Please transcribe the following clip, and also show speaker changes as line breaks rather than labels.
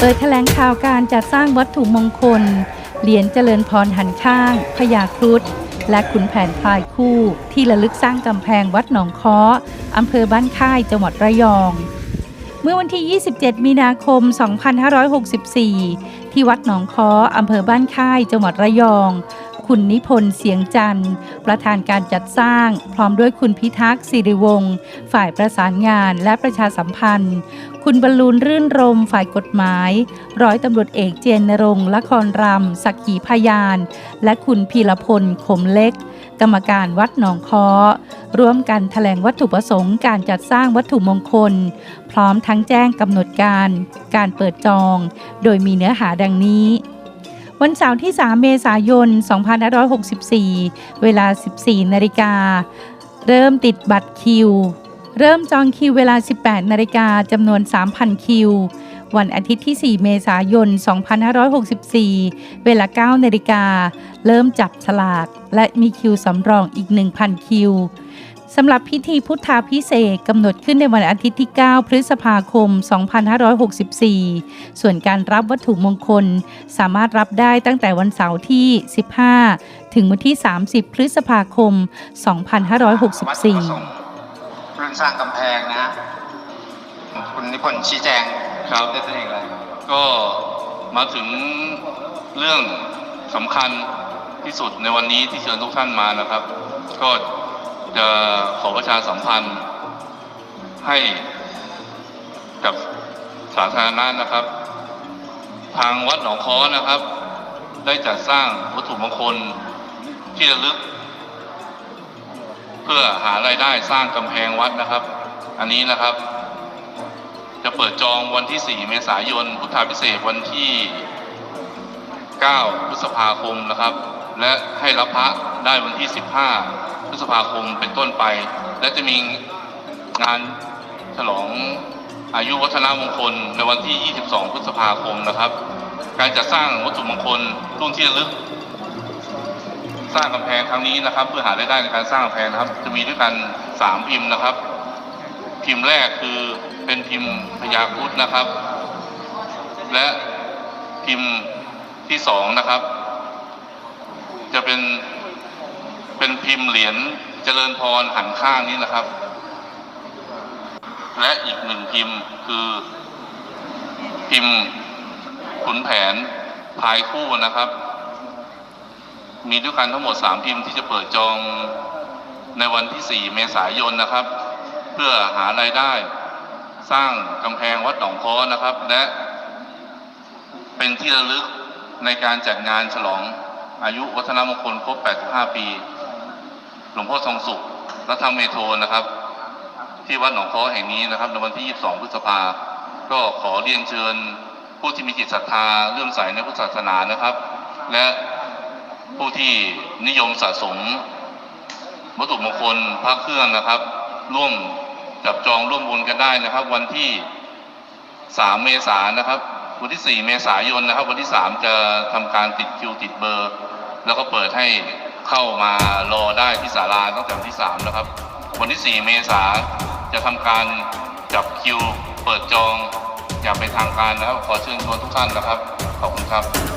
เปิดแถลงข่าวการจัดสร้างวัตถุมงคล เหรียญเจริญพรหันข้างพญาครุฑและขุนแผนพลายคู่ ที่ระลึกสร้างกำแพงวัดหนองค้ออำเภอบ้านค่ายจังหวัดระยอง เมื่อวันที่ 27 มีนาคม 2564 ที่วัดหนองค้ออำเภอบ้านค่ายจังหวัดระยอง คุณนิพนธ์เสียงจันทร์ ประธานการจัดสร้าง พร้อมด้วยคุณพิทักษ์สิริวงศ์ฝ่ายประสานงานและประชาสัมพันธ์ คุณบรรลูนรื่นรมฝ่ายกฎหมาย ร้อยตำรวจเอกเจนนรงละครรำสักขีพยาน และคุณพีรพลขมเล็ก กรรมการวัดหนองคอร่วมกันแถลงวัตถุประสงค์การจัดสร้างวัตถุมงคล พร้อมทั้งแจ้งกำหนดการ การเปิดจอง โดยมีเนื้อหาดังนี้ วันเสาร์ที่ 3 เมษายน 2564 เวลา 14 นาฬิกา เริ่มติดบัตรคิว เริ่มจองคิวเวลา 18 นาฬิกาจำนวน 3,000 คิว วันอาทิตย์ที่ 4 เมษายน 2564 เวลา 9 นาฬิกา เริ่มจับฉลาก และมีคิวสำรองอีก 1,000 คิว สำหรับพิธีพุทธาพิเศษกกำหนดขึ้นในวันอาทิตย์ที่ 9 พฤษภาคม 2564 ส่วนการรับวัตถุมงคล สามารถรับได้ตั้งแต่วันเสาร์ที่ 15 ถึงวันที่ 30 พฤษภาคม 2564
เรื่องสร้างกำแพงนะคุณนิพนธ์ชี้แจง
ครับ
ได้ตัวเองเลย
ก็มาถึงเรื่องสำคัญที่สุดในวันนี้ที่เชิญทุกท่านมานะครับ ก็ จะขอประชาสัมพันธ์ให้กับสาธารณะนะครับ ทางวัดหนองค้อนะครับ ได้จัดสร้างวัตถุมงคลที่ระลึก เพื่อหารายได้สร้างกำแพงวัดนะครับ อันนี้นะครับ จะเปิดจองวันที่ 4 เมษายน พุทธาพิเศษกวันที่ 9 พฤษภาคมนะครับ และให้รับพระได้วันที่ 15 ษภาคมเป็นต้นไป และจะมีงานฉลองอายุวัฒนมงคลในวันที่ 22 พฤษภาคมนะครับ การจัดสร้างวัตถุมงคลรุ่นที่ลึก สร้างกำแพงครั้งนี้นะครับ เพื่อหารายได้ในการสร้างกำแพงนะครับ จะมีด้วยกัน 3 พิมพ์นะครับ พิมพ์แรกคือเป็นพิมพ์พญาครุฑนะครับ และพิมพ์ที่สองนะครับ จะเป็น เป็นพิมพ์เหรียญเจริญพรหันข้างนี้นะครับ และอีกหนึ่งพิมพ์คือ พิมพ์ขุนแผนพายคู่นะครับ มีด้วยกันทั้งหมดสามพิมพ์ที่จะเปิดจองในวันที่ 4 เมษายนนะครับ เพื่อหารายได้ สร้างกำแพงวัดหนองค้อนะครับ และเป็นที่ระลึกในการจัดงานฉลองอายุวัฒนมงคลครบ 85 ปี หลวงพ่อทรงสุขรัฐธรรมเมโทนะครับ ที่วัดหนองค้อแห่งนี้นะครับในวันที่ 22 พฤษภา ก็ขอเรียนเชิญผู้ที่มีจิตศรัทธาเลื่อมใสในพุทธศาสนานะครับ และผู้ที่นิยมสะสมวัตถุมงคลพระเครื่องนะครับ ร่วมจับจองร่วมบุญกันได้นะครับ วันที่ 3 เมษายนนะครับ วันที่ 4 เมษายนนะครับ วันที่ 3 จะทำการติดคิวติดเบอร์ แล้วก็เปิดให้ เข้ามารอได้ที่ศาลาตั้งแต่วันที่ 3 นะครับ วันที่ 4 เมษาจะทำการจับคิวเปิดจองอย่างเป็นทางการนะครับขอเชิญชวนทุกท่านนะครับ ขอบคุณครับ